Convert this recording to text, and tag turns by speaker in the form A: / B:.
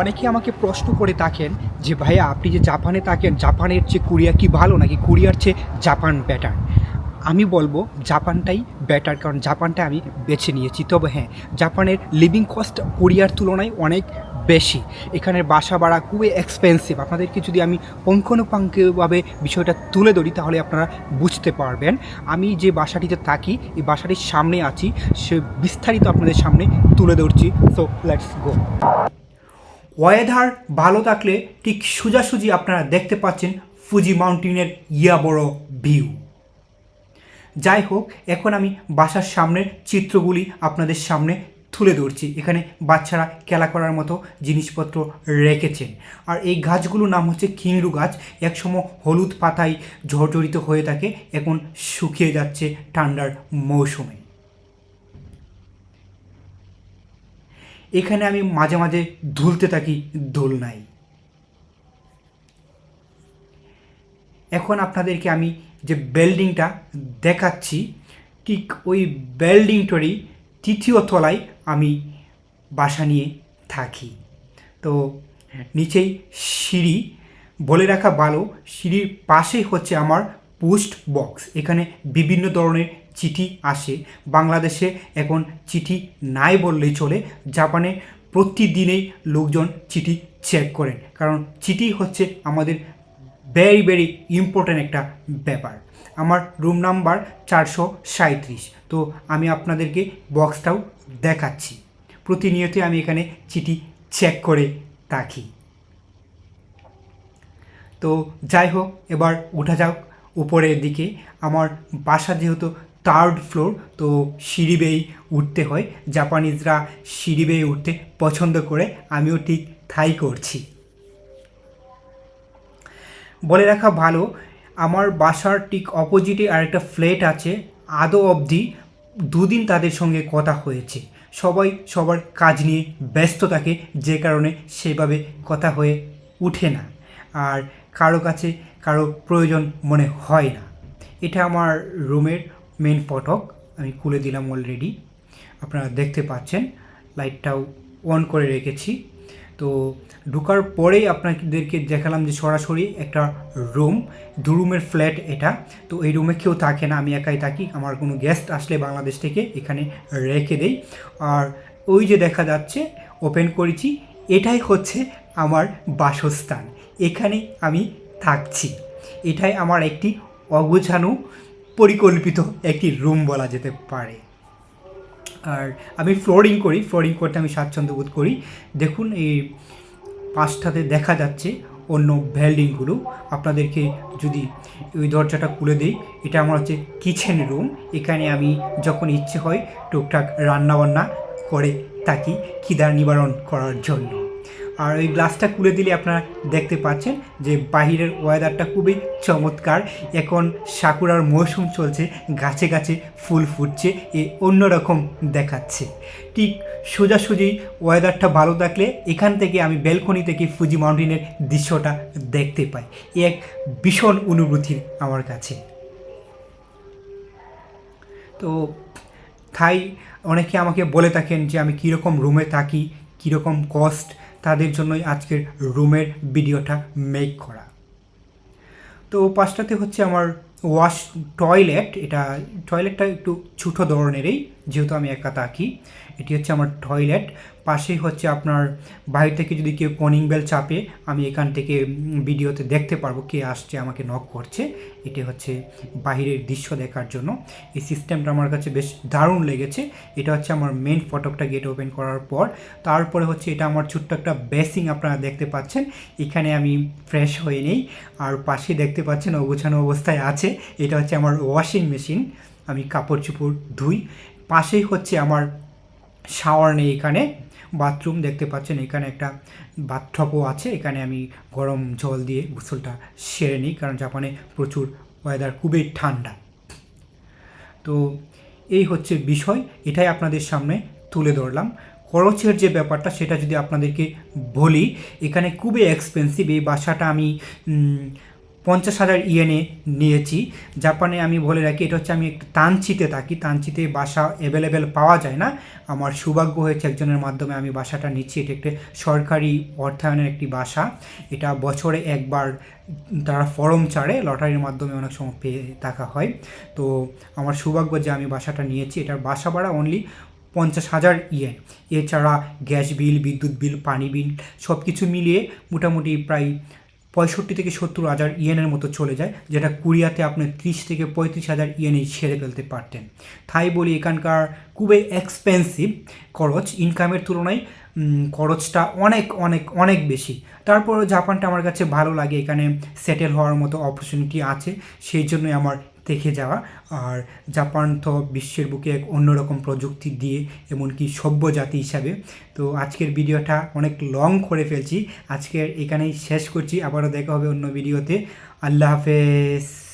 A: অনেকে আমাকে প্রশ্ন করে থাকেন যে, ভাইয়া, আপনি যে জাপানে থাকেন, জাপানের চেয়ে কোরিয়া কি ভালো? নাকি কোরিয়ার চেয়ে জাপান বেটার আমি বলব, জাপানটাই বেটার কারণ জাপানটা আমি বেছে নিয়েছি। তবে হ্যাঁ জাপানের লিভিং কস্ট কোরিয়ার তুলনায় অনেক বেশি। এখানের বাসা ভাড়া খুবই এক্সপেন্সিভ আপনাদেরকে যদি আমি পঙ্খানুপাঙ্কভাবে বিষয়টা তুলে ধরি, তাহলে আপনারা বুঝতে পারবেন। আমি যে বাসাটিতে থাকি, এই বাসাটির সামনে আছি, সে বিস্তারিত আপনাদের সামনে তুলে ধরছি। সো লেটস গো ওয়েদার ভালো থাকলে ঠিক সোজাসুজি আপনারা দেখতে পাচ্ছেন ফুজি মাউন্টেনের ইয়া বড় ভিউ যাই হোক, এখন আমি বাসার সামনের চিত্রগুলি আপনাদের সামনে তুলে ধরছি। এখানে বাচ্চারা খেলা করার মতো জিনিসপত্র রেখেছেন। আর এই গাছগুলোর নাম হচ্ছে কিংরু গাছ। একসময় হলুদ পাতায় ঝরঝরিত হয়ে থাকে, এখন শুকিয়ে যাচ্ছে ঠান্ডার মৌসুমে। এখানে আমি মাঝে মাঝে ধুলতে থাকি দোলনায় এখন আপনাদেরকে আমি যে বিল্ডিংটা দেখাচ্ছি, ঠিক ওই বিল্ডিংটারই তৃতীয় তলায় আমি বাসা নিয়ে থাকি। তো নিচেই সিঁড়ি, বলে রাখা ভালো, সিঁড়ির পাশেই হচ্ছে আমার পোস্ট বক্স। এখানে বিভিন্ন ধরনের চিঠি আসে। বাংলাদেশে এখন চিঠি নাই বললেই চলে। জাপানে প্রতিদিনেই লোকজন চিঠি চেক করেন। কারণ চিঠি হচ্ছে আমাদের ভেরি ভেরি ইম্পর্ট্যান্ট একটা ব্যাপার। আমার রুম নাম্বার চারশো সাঁত্রিশ তো আমি আপনাদেরকে বক্সটাও দেখাচ্ছি। প্রতিনিয়ত আমি এখানে চিঠি চেক করে থাকি। তো যাই হোক, এবার উঠা যাক উপরের দিকে। আমার বাসা যেহেতু থার্ড ফ্লোর তো সিঁড়ি বেয়েই উঠতে হয়। জাপানিজরা সিঁড়ি বেয়ে উঠতে পছন্দ করে, আমিও ঠিক তাই করছি। বলে রাখা ভালো, আমার বাসার ঠিক অপোজিটে আরেকটা ফ্ল্যাট আছে। আদৌ অবধি দুদিন তাদের সঙ্গে কথা হয়েছে। সবাই সবার কাজ নিয়ে ব্যস্ত থাকে, যে কারণে সেভাবে কথা হয়ে উঠে না। আর কারও কাছে কারও প্রয়োজন মনে হয় না। এটা আমার রুমের মেন ফটক আমি খুলে দিলাম অলরেডি আপনারা দেখতে পাচ্ছেন লাইটটাও অন করে রেখেছি। তো ঢুকার পরেই আপনাদেরকে দেখালাম যে সরাসরি একটা রুম দু রুমের ফ্ল্যাট এটা। তো এই রুমে কেউ থাকে না, আমি একাই থাকি, আমার কোনো গেস্ট আসলে বাংলাদেশ থেকে এখানে রেখে দেই। আর ওই যে দেখা যাচ্ছে ওপেন করেছি, এটাই হচ্ছে আমার বাসস্থান, এখানে আমি থাকছি। এটাই আমার একটি অগোছানো পরিকল্পিত একটি রুম বলা যেতে পারে। আর আমি ফ্লোরিং করি ফ্লোরিং করতে আমি স্বাচ্ছন্দ্য বোধ করি। দেখুন, এই পাঁচটাতে দেখা যাচ্ছে অন্য বিল্ডিংগুলো আপনাদেরকে যদি ওই দরজাটা খুলে দিই, এটা আমার হচ্ছে কিচেন রুম এখানে আমি যখন ইচ্ছে হয় টুকটাক রান্নাবান্না করে থাকি খিদার নিবারণ করার জন্য। আর ওই গ্লাসটা খুলে দিলে আপনারা দেখতে পাচ্ছেন যে বাহিরের ওয়েদারটা খুবই চমৎকার। এখন সাকুরার মৌসুম চলছে, গাছে গাছে ফুল ফুটছে, এ অন্যরকম দেখাচ্ছে। ঠিক সোজাসুজি ওয়েদারটা ভালো থাকলে এখান থেকে আমি বেলকনি থেকে ফুজি মাউন্টেনের দৃশ্যটা দেখতে পাই। এক ভীষণ অনুভূতির আমার কাছে। তো তাই অনেকে আমাকে বলে থাকেন যে আমি কীরকম রুমে থাকি, কীরকম কস্ট তাদের জন্যই আজকের রুমের ভিডিওটা মেক করা। তো পাঁচটাতে হচ্ছে আমার ওয়াশ টয়লেট এটা টয়লেটটা একটু ছোটো ধরনেরই, যেহেতু আমি একা থাকি, এটি হচ্ছে আমার টয়লেট পাশেই হচ্ছে আপনার বাইরে থেকে যদি কেউ কনিং বেল চাপে, আমি এখান থেকে ভিডিওতে দেখতে পারব কে আসছে, আমাকে নক করছে, এটি হচ্ছে বাহিরের দৃশ্য দেখার জন্য। এই সিস্টেমটা আমার কাছে বেশ দারুণ লেগেছে, এটা হচ্ছে আমার মেন ফটকটা গেট ওপেন করার পর, তারপরে হচ্ছে এটা আমার ছোট্ট একটা বেসিং আপনারা দেখতে পাচ্ছেন, এখানে আমি ফ্রেশ হয়ে নেই, আর পাশে দেখতে পাচ্ছেন অগোছানো অবস্থায় আছে এটা হচ্ছে আমার ওয়াশিং মেশিন আমি কাপড় চোপড় ধুই। পাশেই হচ্ছে আমার শাওয়ার নেই এখানে বাথরুম দেখতে পাচ্ছেন, এখানে একটা বাথটপও আছে, এখানে আমি গরম জল দিয়ে গোসলটা সেরে নিই, কারণ জাপানে প্রচুর ওয়েদার খুবই ঠান্ডা। তো এই হচ্ছে বিষয়, এটাই আপনাদের সামনে তুলে ধরলাম। খরচের যে ব্যাপারটা, সেটা যদি আপনাদেরকে বলি, এখানে খুবই এক্সপেন্সিভ এই বাসাটা আমি পঞ্চাশ হাজার ইয়েনে নিয়েছি। জাপানে আমি বলে রাখি, এটা হচ্ছে আমি একটু তানচিতে থাকি। তানচিতে বাসা অ্যাভেলেবেল পাওয়া যায় না। আমার সৌভাগ্য হয়েছে একজনের মাধ্যমে আমি বাসাটা নিচ্ছি। এটা একটি সরকারি অর্থায়নের একটি বাসা। এটা বছরে একবার তারা ফরম ছাড়ে, লটারির মাধ্যমে অনেক সময় পেয়ে থাকা হয়। তো আমার সৌভাগ্য যে আমি বাসাটা নিয়েছি। এটার বাসা ভাড়া অনলি পঞ্চাশ হাজার ইয়েন। এছাড়া গ্যাস বিল, বিদ্যুৎ বিল, পানি বিল সব কিছু মিলিয়ে মোটামুটি প্রায় পঁয়ষট্টি থেকে সত্তর হাজার ইয়েনের মতো চলে যায়, যেটা কুরিয়াতে আপনি ত্রিশ থেকে পঁয়ত্রিশ হাজার ইয়েনে সেরে ফেলতে পারতেন। তাই বলি এখানকার খুবই এক্সপেন্সিভ খরচ ইনকামের তুলনায় খরচটা অনেক অনেক অনেক বেশি। তারপরও জাপানটা আমার কাছে ভালো লাগে, এখানে সেটেল হওয়ার মতো অপরচুনিটি আছে, সেই জন্যই আমার দেখে যাওয়া। আর জাপান তো বিশ্বের বুকে এক অন্যরকম প্রযুক্তি দিয়ে এমনকি সভ্য জাতি হিসাবে। তো আজকের ভিডিওটা অনেক লং করে ফেলছি। আজকের এখানেই শেষ করছি। আবারও দেখা হবে অন্য ভিডিওতে। আল্লাহ হাফেজ।